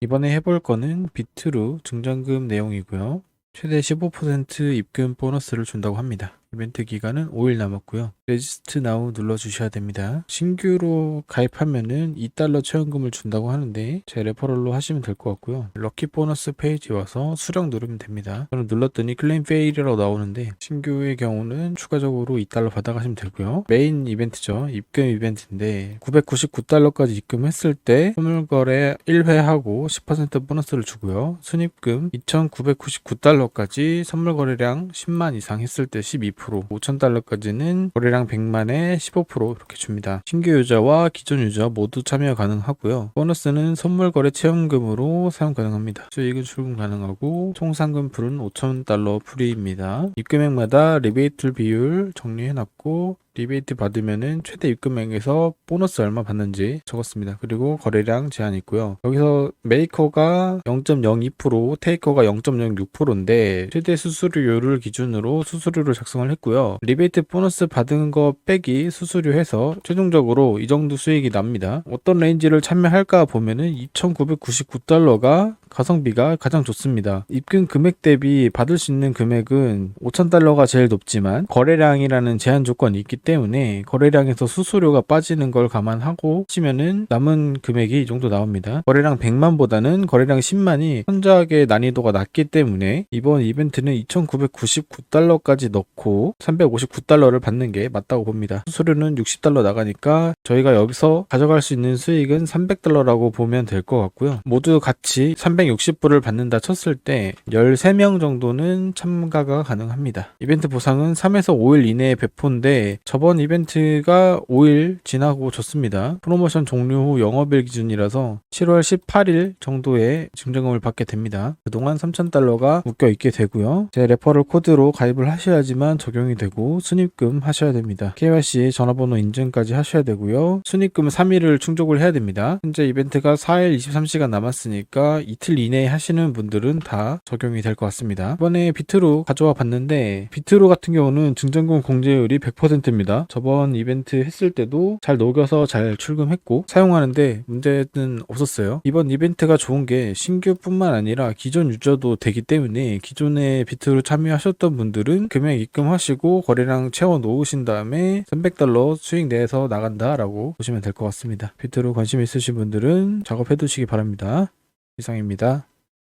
이번에 해볼 거는 비트로 증정금 내용이고요. 최대 15% 입금 보너스를 준다고 합니다. 이벤트 기간은 5일 남았고요. 레지스트 나우 눌러주셔야 됩니다. 신규로 가입하면은 2달러 체험금을 준다고 하는데 제 레퍼럴로 하시면 될 것 같고요. 럭키 보너스 페이지 와서 수령 누르면 됩니다. 저는 눌렀더니 클레임 페일이라고 나오는데 신규의 경우는 추가적으로 2달러 받아가시면 되고요. 메인 이벤트죠. 입금 이벤트인데 999달러까지 입금했을 때 선물거래 1회 하고 10% 보너스를 주고요. 순입금 2,999달러까지 선물거래량 10만 이상 했을 때 12% 5,000달러까지는 거래량 100만에 15% 이렇게 줍니다. 신규 유저와 기존 유저 모두 참여 가능하고요. 보너스는 선물 거래 체험금으로 사용 가능합니다. 수익은 출금 가능하고 총 상금 풀은 5,000달러 프리입니다. 입금액마다 리베이트 비율 정리해놨고 리베이트 받으면은 최대 입금액에서 보너스 얼마 받는지 적었습니다. 그리고 거래량 제한 있고요. 여기서 메이커가 0.02%, 테이커가 0.06%인데 최대 수수료를 기준으로 수수료를 작성을 했고요. 리베이트 보너스 받은 거 빼기 수수료 해서 최종적으로 이 정도 수익이 납니다. 어떤 레인지를 참여할까 보면은 2,999달러가 가성비가 가장 좋습니다. 입금 금액 대비 받을 수 있는 금액은 5,000달러가 제일 높지만 거래량이라는 제한 조건이 있기 때문에 거래량에서 수수료가 빠지는 걸 감안하고 치면은 남은 금액이 이 정도 나옵니다. 거래량 100만보다는 거래량 10만이 선작의 난이도가 낮기 때문에 이번 이벤트는 2,999달러까지 넣고 359달러를 받는 게 맞다고 봅니다. 수수료는 60달러 나가니까 저희가 여기서 가져갈 수 있는 수익은 300달러라고 보면 될 것 같고요. 모두 같이 360불을 받는다 쳤을 때 13명 정도는 참가가 가능합니다. 이벤트 보상은 3에서 5일 이내에 배포인데 저번 이벤트가 5일 지나고 졌습니다. 프로모션 종료 후 영업일 기준이라서 7월 18일 정도에 증정금을 받게 됩니다. 그동안 3,000달러가 묶여 있게 되고요. 제 레퍼럴 코드로 가입을 하셔야지만 적용이 되고 순입금 하셔야 됩니다. KYC 전화번호 인증까지 하셔야 되고요. 순입금 3일을 충족을 해야 됩니다. 현재 이벤트가 4일 23시간 남았으니까 이틀 이내에 하시는 분들은 다 적용이 될 것 같습니다. 이번에 비트로 가져와 봤는데 비트로 같은 경우는 증정금 공제율이 100%입니다. 저번 이벤트 했을 때도 잘 녹여서 잘 출금했고 사용하는데 문제는 없었어요. 이번 이벤트가 좋은 게 신규뿐만 아니라 기존 유저도 되기 때문에 기존에 비트로 참여하셨던 분들은 금액 입금하시고 거래량 채워 놓으신 다음에 300달러 수익 내서 나간다라고 보시면 될 것 같습니다. 비트로 관심 있으신 분들은 작업해 두시기 바랍니다. 이상입니다.